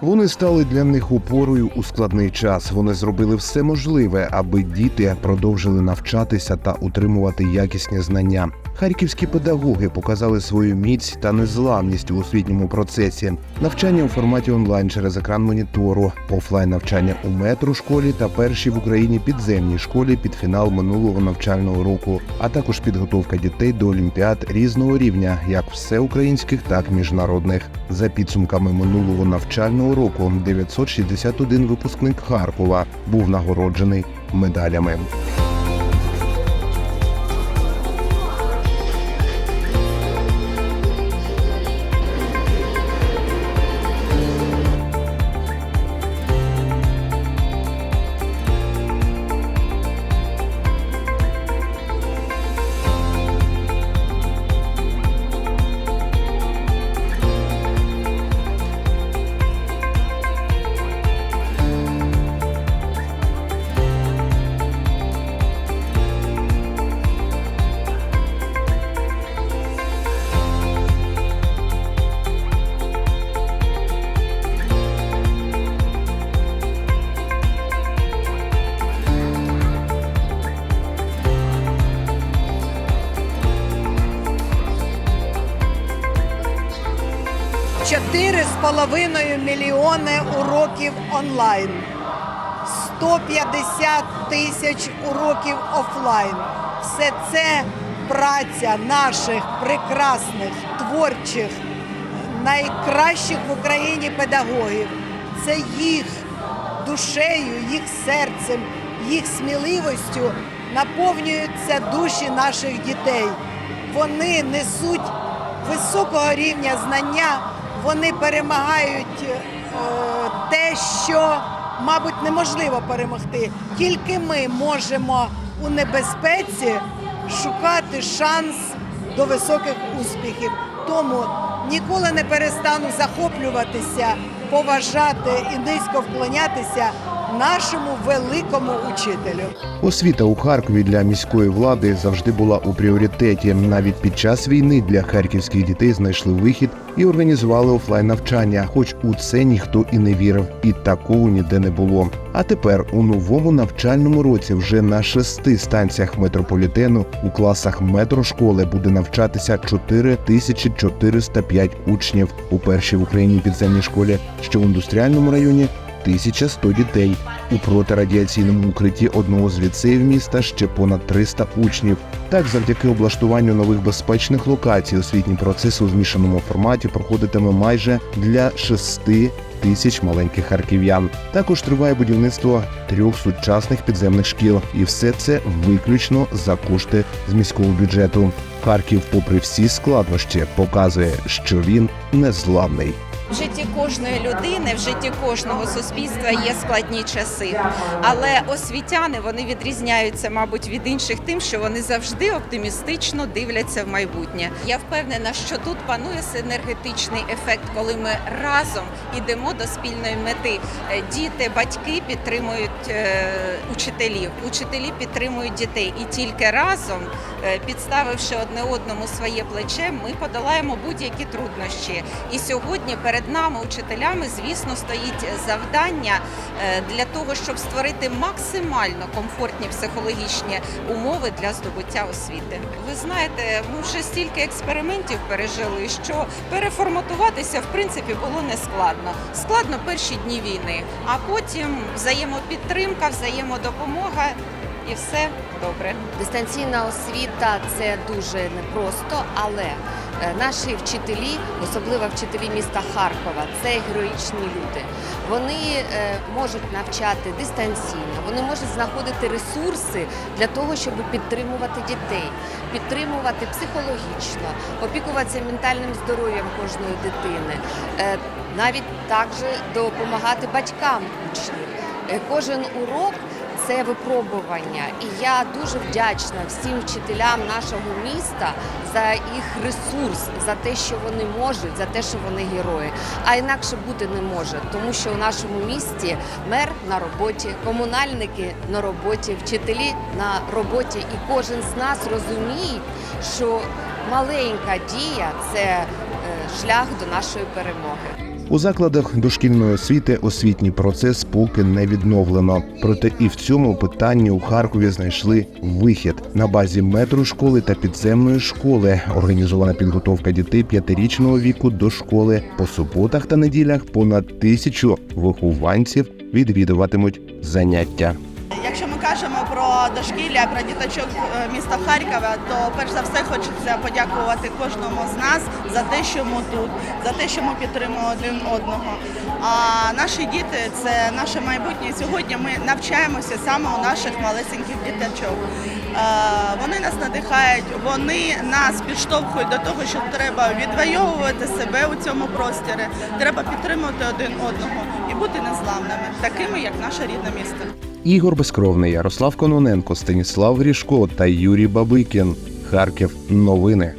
Вони стали для них опорою у складний час. Вони зробили все можливе, аби діти продовжили навчатися та утримувати якісні знання. Харківські педагоги показали свою міць та незламність у освітньому процесі. Навчання у форматі онлайн через екран монітору, офлайн навчання у метрошколі та першій в Україні підземній школі під фінал минулого навчального року, а також підготовка дітей до олімпіад різного рівня, як всеукраїнських, так і міжнародних. За підсумками минулого навчального року 961 випускник Харкова був нагороджений медалями. Чотири з половиною мільйони уроків онлайн, 150 тисяч уроків офлайн. Все це праця наших прекрасних, творчих, найкращих в Україні педагогів. Це їх душею, їх серцем, їх сміливостю наповнюються душі наших дітей. Вони несуть високого рівня знання, вони перемагають е, те, що, мабуть, неможливо перемогти. Тільки ми можемо у небезпеці шукати шанс до високих успіхів. Тому ніколи не перестану захоплюватися, поважати і низько вклонятися нашому великому учителю. Освіта у Харкові для міської влади завжди була у пріоритеті. Навіть під час війни для харківських дітей знайшли вихід і організували офлайн навчання, хоч у це ніхто і не вірив, і такого ніде не було. А тепер у новому навчальному році вже на шести станціях метрополітену у класах метрошколи буде навчатися 4405 учнів у першій в Україні підземній школі, що в індустріальному районі 1100 дітей. У протирадіаційному укритті одного з ліцеїв міста ще понад 300 учнів. Так, завдяки облаштуванню нових безпечних локацій, освітній процес у змішаному форматі проходитиме майже для 6 тисяч маленьких харків'ян. Також триває будівництво трьох сучасних підземних шкіл, і все це виключно за кошти з міського бюджету. Харків, попри всі складнощі, показує, що він незламний. В житті кожної людини, в житті кожного суспільства є складні часи. Але освітяни вони відрізняються, мабуть, від інших тим, що вони завжди оптимістично дивляться в майбутнє. Я впевнена, що тут панує синергетичний ефект, коли ми разом йдемо до спільної мети. Е, Діти, батьки підтримують е, учителів, учителі підтримують дітей, і тільки разом, е, підставивши одне одному своє плече, ми подолаємо будь-які труднощі. І сьогодні перед нами, учителями, звісно, стоїть завдання е, для того, щоб створити максимально комфортні психологічні умови для здобуття освіти. Ви знаєте, ми вже стільки експериментів пережили, що переформатуватися в принципі було не складно. Складно перші дні війни, а потім взаємопідтримка, взаємодопомога і все добре. Дистанційна освіта це дуже непросто, але е, наші вчителі, особливо вчителі міста Харкова, це героїчні люди. Вони е, можуть навчати дистанційно, вони можуть знаходити ресурси для того, щоб підтримувати дітей, підтримувати психологічно, опікуватися ментальним здоров'ям кожної дитини, е, навіть також допомагати батькам учнів. Кожен урок це випробування, і я дуже вдячна всім вчителям нашого міста за їх ресурс, за те, що вони можуть, за те, що вони герої. А інакше бути не може, тому що у нашому місті мер на роботі, комунальники на роботі, вчителі на роботі, і кожен з нас розуміє, що маленька дія це е, шлях до нашої перемоги. У закладах дошкільної освіти освітній процес поки не відновлено. Проте і в цьому питанні у Харкові знайшли вихід на базі метро школи та підземної школи. Організована підготовка дітей п'ятирічного віку до школи. По суботах та неділях понад тисячу вихованців відвідуватимуть заняття. Дошкілля, про діточок е, міста Харкова, то перш за все хочеться подякувати кожному з нас за те, що ми тут, за те, що ми підтримуємо один одного. А наші діти це наше майбутнє. Сьогодні ми навчаємося саме у наших малесеньких діточок. Е, Вони нас надихають, вони нас підштовхують до того, що треба відвоювати себе у цьому просторі. Треба підтримувати один одного і бути незламними, такими як наше рідне місто. Ігор Безкровний, Ярослав Кононенко, Станіслав Грішко та Юрій Бабикін. Харків. Новини.